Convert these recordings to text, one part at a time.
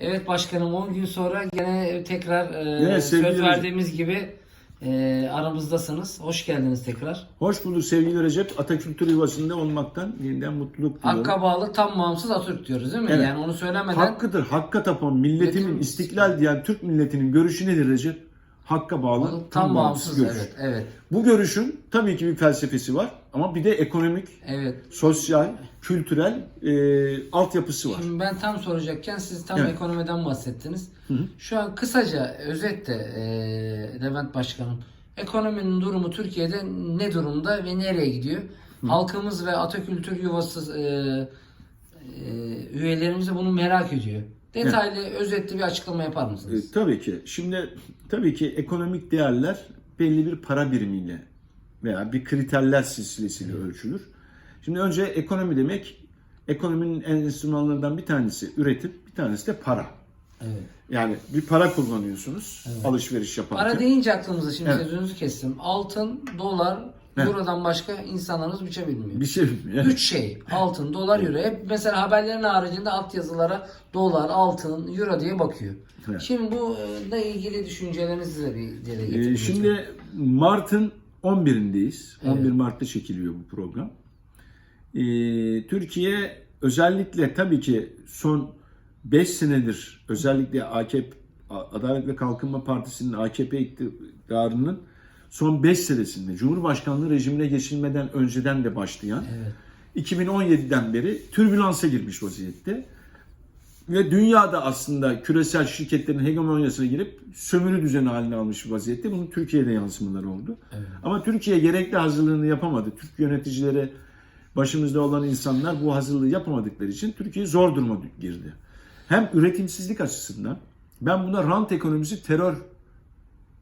Evet başkanım 10 gün sonra gene tekrar e, Yine söz verdiğimiz gibi e, aramızdasınız. Hoş geldiniz tekrar. Hoş bulduk sevgili Recep. Atakültür yuvasında olmaktan yeniden mutluluk duyuyorum. Hakka bağlı tam bağımsız Atatürk diyoruz değil mi? Evet. Yani onu söylemeden Hakkıdır, hakka tapan milletimin istiklal diyen Türk milletinin görüşü nedir Recep? Hakka bağlı, tam, bağımsız, görüş. evet evet Bu görüşün tabii ki bir felsefesi var ama bir de ekonomik, evet. sosyal, kültürel e, altyapısı var. Şimdi ben tam soracakken siz tam Evet. ekonomiden bahsettiniz. hı. Şu an kısaca özetle e, Levent Başkanım ekonominin durumu Türkiye'de ne durumda ve nereye gidiyor? Halkımız ve Atakültür Yuvası e, e, üyelerimiz de bunu merak ediyor. Detaylı, özetli bir açıklama yapar mısınız? E, tabii ki. Şimdi tabii ki ekonomik değerler belli bir para birimiyle veya bir kriterler silsilesiyle ölçülür. Şimdi önce ekonomi demek ekonominin en enstrümanlarından bir tanesi üretim, bir tanesi de para. Evet. Yani bir para kullanıyorsunuz alışveriş yaparken. Para deyince aklımıza şimdi Evet. sözünüzü kestim. Altın, dolar, Evet. Euro'dan başka insanlarımız bir şey bilmiyor. Bir şey bilmiyor. Üç şey. Altın, dolar, euro. Hep mesela haberlerin haricinde alt yazılara dolar, altın, euro diye bakıyor. Evet. Şimdi bununla ilgili düşüncelerinizi de bir dile Ee, getirin. şimdi Mart'ın 11'indeyiz. Evet. 11 Mart'ta çekiliyor bu program. Ee, Türkiye özellikle tabii ki son 5 senedir özellikle AKP Adalet ve Kalkınma Partisi'nin AKP iktidarının son 5 senesinde Cumhurbaşkanlığı rejimine geçilmeden önceden de başlayan Evet. 2017'den beri türbülansa girmiş vaziyette. Ve dünyada aslında küresel şirketlerin hegemonyasına girip sömürü düzeni haline almış bir vaziyette. Bunun Türkiye'de yansımaları oldu. Ama Türkiye gerekli hazırlığını yapamadı. Türk yöneticileri, başımızda olan insanlar bu hazırlığı yapamadıkları için Türkiye zor duruma girdi. Hem üretimsizlik açısından ben buna rant ekonomisi terör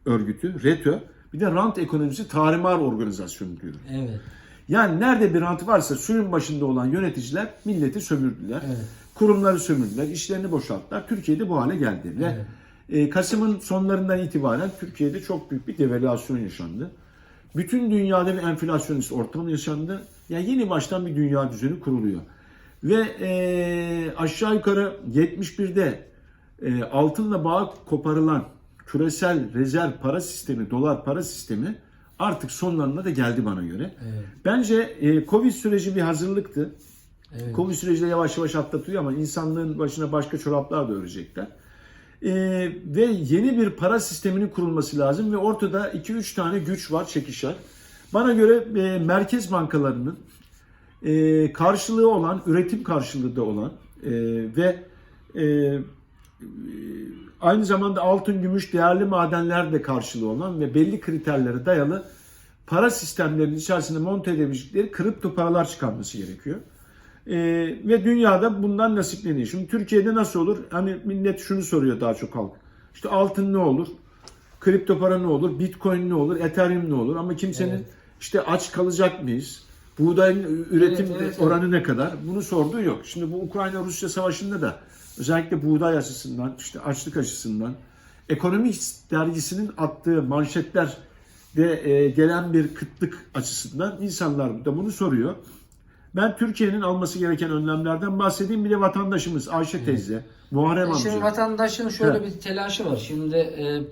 örgütü, RETÖ, bir de rant ekonomisi tarimar organizasyonu diyorum. Evet. Yani nerede bir rant varsa suyun başında olan yöneticiler milleti sömürdüler. Evet. Kurumları sömürdüler, işlerini boşalttılar. Türkiye'de bu hale geldi. Ve Evet. e, Kasım'ın sonlarından itibaren Türkiye'de çok büyük bir devalüasyon yaşandı. Bütün dünyada bir enflasyonist ortam yaşandı. Yani yeni baştan bir dünya düzeni kuruluyor. Ve e, aşağı yukarı 71'de e, altınla bağ koparılan küresel rezerv para sistemi, dolar para sistemi artık sonlarına da geldi bana göre. Evet. Bence e, Covid süreci bir hazırlıktı. Evet. Covid süreci de yavaş yavaş atlatıyor ama insanlığın başına başka çoraplar da örecekler. E, ve yeni bir para sisteminin kurulması lazım ve ortada 2-3 tane güç var çekişer. Bana göre e, merkez bankalarının e, karşılığı olan, üretim karşılığı da olan e, ve e, aynı zamanda altın, gümüş, değerli madenler de karşılığı olan ve belli kriterlere dayalı para sistemlerinin içerisinde monte edebildikleri kripto paralar çıkarması gerekiyor. Ee, ve dünyada bundan nasipleniyor. Şimdi Türkiye'de nasıl olur? Hani millet şunu soruyor daha çok halk. İşte altın ne olur? Kripto para ne olur? Bitcoin ne olur? Ethereum ne olur? Ama kimsenin Evet. işte aç kalacak mıyız? Buğdayın üretim Evet, evet, evet. oranı ne kadar? Bunu sorduğu yok. Şimdi bu Ukrayna-Rusya savaşında da özellikle buğday açısından, işte açlık açısından, ekonomik dergisinin attığı manşetler de e, gelen bir kıtlık açısından insanlar da bunu soruyor. Ben Türkiye'nin alması gereken önlemlerden bahsedeyim. Bir de vatandaşımız Ayşe teyze, Muharrem amca. Şimdi vatandaşın şöyle Evet. bir telaşı var. Şimdi e,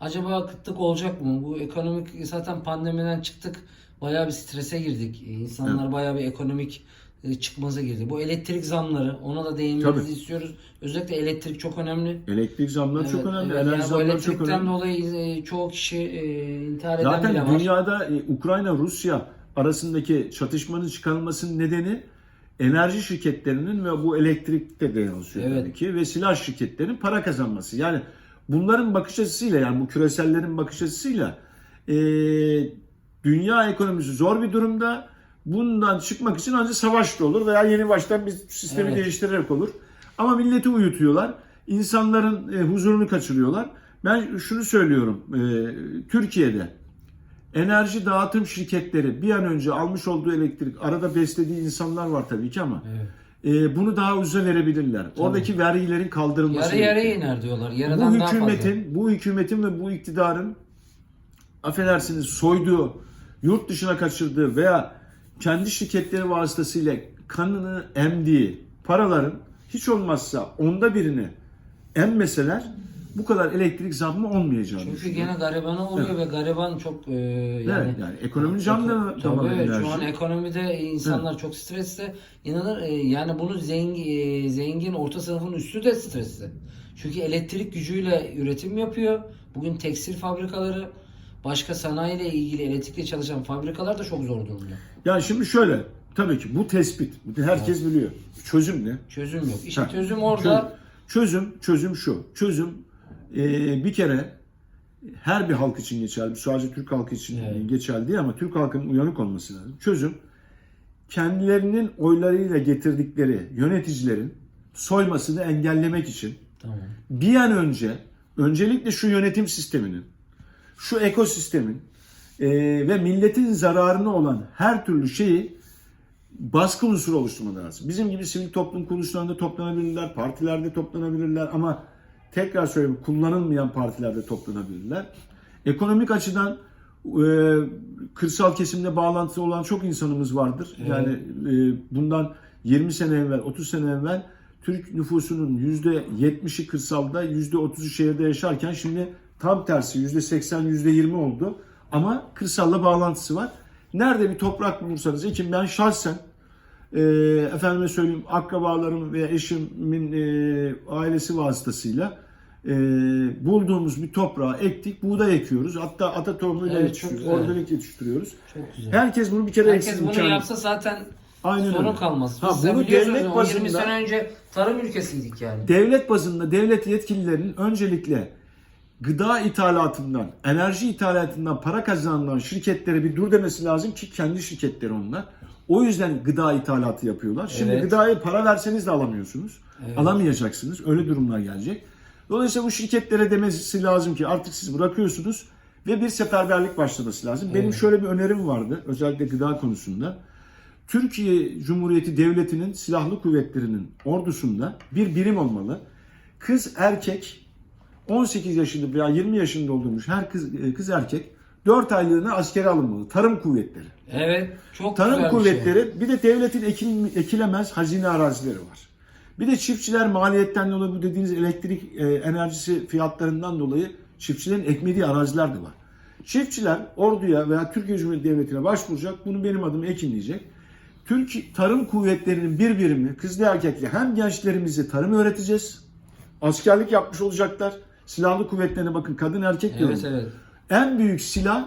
acaba kıtlık olacak mı? Bu ekonomik zaten pandemiden çıktık. Bayağı bir strese girdik. E, İnsanlar bayağı bir ekonomik e, çıkmaza girdi. Bu elektrik zamları ona da değinmenizi Tabii. istiyoruz. Özellikle elektrik çok önemli. Elektrik zamları çok Evet, önemli. evet. enerji Yani zamları çok önemli. dolayı e, çoğu kişi e, intihar eden bile Zaten var. dünyada e, Ukrayna-Rusya arasındaki çatışmanın çıkarılmasının nedeni enerji şirketlerinin ve bu elektrikte de yansıyor Evet. tabii ki ve silah şirketlerinin para kazanması. Yani bunların bakış açısıyla yani bu küresellerin bakış açısıyla e, dünya ekonomisi zor bir durumda. Bundan çıkmak için ancak savaşla olur veya yeni baştan bir sistemi Evet. değiştirerek olur. Ama milleti uyutuyorlar. İnsanların e, huzurunu kaçırıyorlar. Ben şunu söylüyorum. e, Türkiye'de enerji dağıtım şirketleri bir an önce almış olduğu elektrik arada beslediği insanlar var tabii ki ama Evet. e, bunu daha ucuza verebilirler. Oradaki vergilerin kaldırılması Yarı yarıya iner diyorlar. Bu daha fazla. hükümetin, bu hükümetin ve bu iktidarın affedersiniz soyduğu, yurt dışına kaçırdığı veya kendi şirketleri vasıtasıyla kanını emdiği paraların hiç olmazsa onda birini emmeseler bu kadar elektrik zammı olmayacağını Çünkü gene garibana oluyor ve gariban çok e, yani, Evet, yani ekonominin canlı Tabii, damarı enerji. Şu an ekonomide insanlar çok streste. İnanır e, yani bunu zengin, zengin orta sınıfın üstü de stresli. Çünkü elektrik gücüyle üretim yapıyor. Bugün tekstil fabrikaları, başka sanayiyle ilgili elektrikle çalışan fabrikalar da çok zor durumda. Ya şimdi şöyle, tabii ki bu tespit, herkes biliyor. Çözüm ne? Çözüm yok. İşte Ha, çözüm orada. Çözüm, çözüm şu. Çözüm e, bir kere her bir halk için geçerli. Sadece Türk halkı için Evet. geçerli değil ama Türk halkının uyanık olması lazım. Çözüm kendilerinin oylarıyla getirdikleri yöneticilerin soymasını engellemek için Tamam. bir an önce öncelikle şu yönetim sisteminin, şu ekosistemin e, ve milletin zararına olan her türlü şeyi baskı unsuru oluşturmaları lazım. Bizim gibi sivil toplum kuruluşlarında toplanabilirler, partilerde toplanabilirler ama tekrar söyleyeyim kullanılmayan partilerde toplanabilirler. Ekonomik açıdan e, kırsal kesimle bağlantısı olan çok insanımız vardır. Evet. Yani e, bundan 20 sene evvel, 30 sene evvel Türk nüfusunun %70'i kırsalda, %30'u şehirde yaşarken şimdi tam tersi %80, %20 oldu. Ama kırsalla bağlantısı var. Nerede bir toprak bulursanız ekin ben şahsen e, efendime söyleyeyim akrabalarım veya eşimin e, ailesi vasıtasıyla e, bulduğumuz bir toprağa ektik, buğday ekiyoruz. Hatta ata tohumuyla Evet, yetiştiriyoruz, organik yetiştiriyoruz. Çok güzel. Herkes bunu bir kere Herkes eksin. bunu kendi- yapsa zaten Aynen sorun öyle. kalmaz. Ha, Biz de bunu devlet 10 20 bazında- sene önce tarım ülkesiydik yani. Devlet bazında devlet yetkililerinin öncelikle gıda ithalatından, enerji ithalatından para kazanan şirketlere bir dur demesi lazım ki kendi şirketleri onlar. O yüzden gıda ithalatı yapıyorlar. Şimdi Evet. gıdaya para verseniz de alamıyorsunuz. Evet. Alamayacaksınız. Öyle durumlar gelecek. Dolayısıyla bu şirketlere demesi lazım ki artık siz bırakıyorsunuz ve bir seferberlik başlaması lazım. Benim Evet. şöyle bir önerim vardı özellikle gıda konusunda. Türkiye Cumhuriyeti Devleti'nin silahlı kuvvetlerinin ordusunda bir birim olmalı. Kız erkek 18 yaşında veya 20 yaşında doldurmuş her kız, e, kız erkek 4 aylığına askere alınmalı. Tarım kuvvetleri. Evet. Çok Tarım güzel bir şey. kuvvetleri bir de devletin ekil- ekilemez hazine arazileri var. Bir de çiftçiler maliyetten dolayı bu dediğiniz elektrik e, enerjisi fiyatlarından dolayı çiftçilerin ekmediği araziler de var. Çiftçiler orduya veya Türkiye Cumhuriyeti Devleti'ne başvuracak. Bunu benim adım Ekin diyecek. Türk Tarım Kuvvetleri'nin bir birimi kızlı erkekli hem gençlerimizi tarım öğreteceğiz. Askerlik yapmış olacaklar. Silahlı kuvvetlerine bakın kadın erkek diyorum. Evet evet. En büyük silah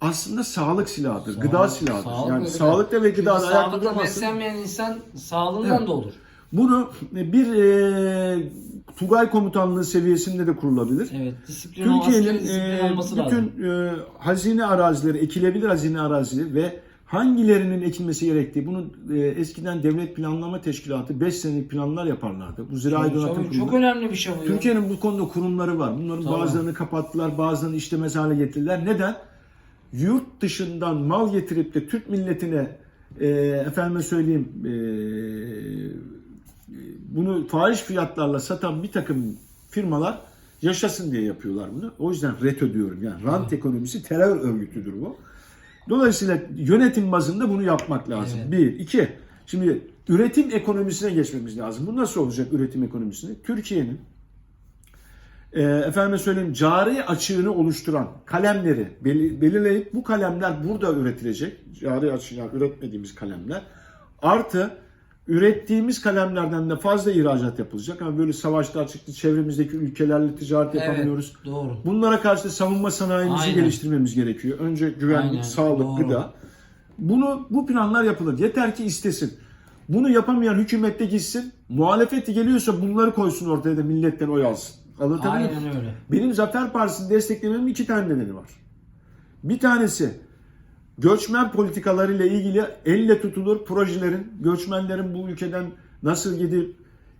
aslında sağlık silahıdır. Sağlık- gıda silahıdır. sağlık yani ve gıda. sağlıkta ve ayakta sağlıklı duramazsın. beslenmeyen insan sağlığından Evet. da olur. Bunu bir e, Tugay komutanlığı seviyesinde de kurulabilir. Evet. Disiplin Türkiye'nin e, lazım. bütün e, hazine arazileri, ekilebilir hazine arazileri ve hangilerinin ekilmesi gerektiği, bunun e, eskiden devlet planlama teşkilatı 5 senelik planlar yaparlardı. Bu zirai donatım kurulu. çok önemli bir şey bu. Türkiye'nin bu konuda kurumları var. Bunların Tamam. bazılarını kapattılar, bazılarını işlemez hale getirdiler. Neden? Yurt dışından mal getirip de Türk milletine e, efendime söyleyeyim e, bunu fahiş fiyatlarla satan bir takım firmalar yaşasın diye yapıyorlar bunu. O yüzden RETÖ diyorum. Yani rant ekonomisi terör örgütüdür bu. Dolayısıyla yönetim bazında bunu yapmak lazım. Evet. Bir. iki. Şimdi üretim ekonomisine geçmemiz lazım. Bu nasıl olacak üretim ekonomisine? Türkiye'nin e, efendime söyleyeyim cari açığını oluşturan kalemleri beli- belirleyip bu kalemler burada üretilecek. Cari açığı yani üretmediğimiz kalemler. Artı ürettiğimiz kalemlerden de fazla ihracat yapılacak. Ama böyle savaşlar çıktı. Çevremizdeki ülkelerle ticaret yapamıyoruz. Evet, doğru. Bunlara karşı da savunma sanayimizi Aynen. geliştirmemiz gerekiyor. Önce güvenlik, Aynen, sağlık, doğru. gıda. Bunu bu planlar yapılır. Yeter ki istesin. Bunu yapamayan hükümette gitsin. Muhalefeti geliyorsa bunları koysun ortaya da milletten oy alsın. Anlatabiliyor muyum? Aynen öyle. Benim Zafer Partisi'ni desteklememin iki tane nedeni var. Bir tanesi göçmen politikalarıyla ilgili elle tutulur projelerin, göçmenlerin bu ülkeden nasıl gidip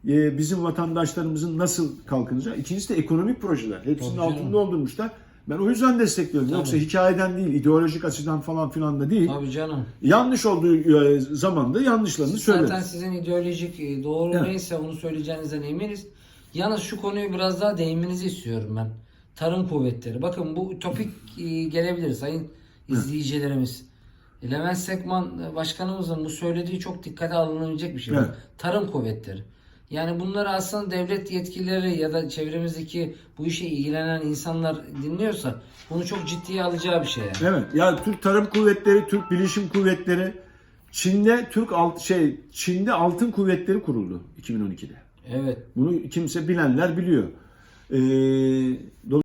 e, bizim vatandaşlarımızın nasıl kalkınacağı. İkincisi de ekonomik projeler. Hepsinin Tabii canım. altında doldurmuşlar. Ben o yüzden destekliyorum. Tabii. Yoksa hikayeden değil, ideolojik açıdan falan filan da değil. Tabii canım. Yanlış olduğu e, zaman da yanlışlarını Zaten söyleriz. sizin ideolojik e, doğru Evet. neyse onu söyleyeceğinizden eminiz. Yalnız şu konuyu biraz daha değinmenizi istiyorum ben. Tarım kuvvetleri. Bakın bu topik gelebilir sayın izleyicilerimiz. Levent Sekman e, başkanımızın bu söylediği çok dikkate alınabilecek bir şey. Evet. Tarım kuvvetleri. Yani bunları aslında devlet yetkilileri ya da çevremizdeki bu işe ilgilenen insanlar dinliyorsa bunu çok ciddiye alacağı bir şey yani. Evet. Ya Türk Tarım Kuvvetleri, Türk Bilişim Kuvvetleri, Çin'de Türk alt şey Çin'de Altın Kuvvetleri kuruldu 2012'de. Evet. Bunu kimse bilenler biliyor. Ee,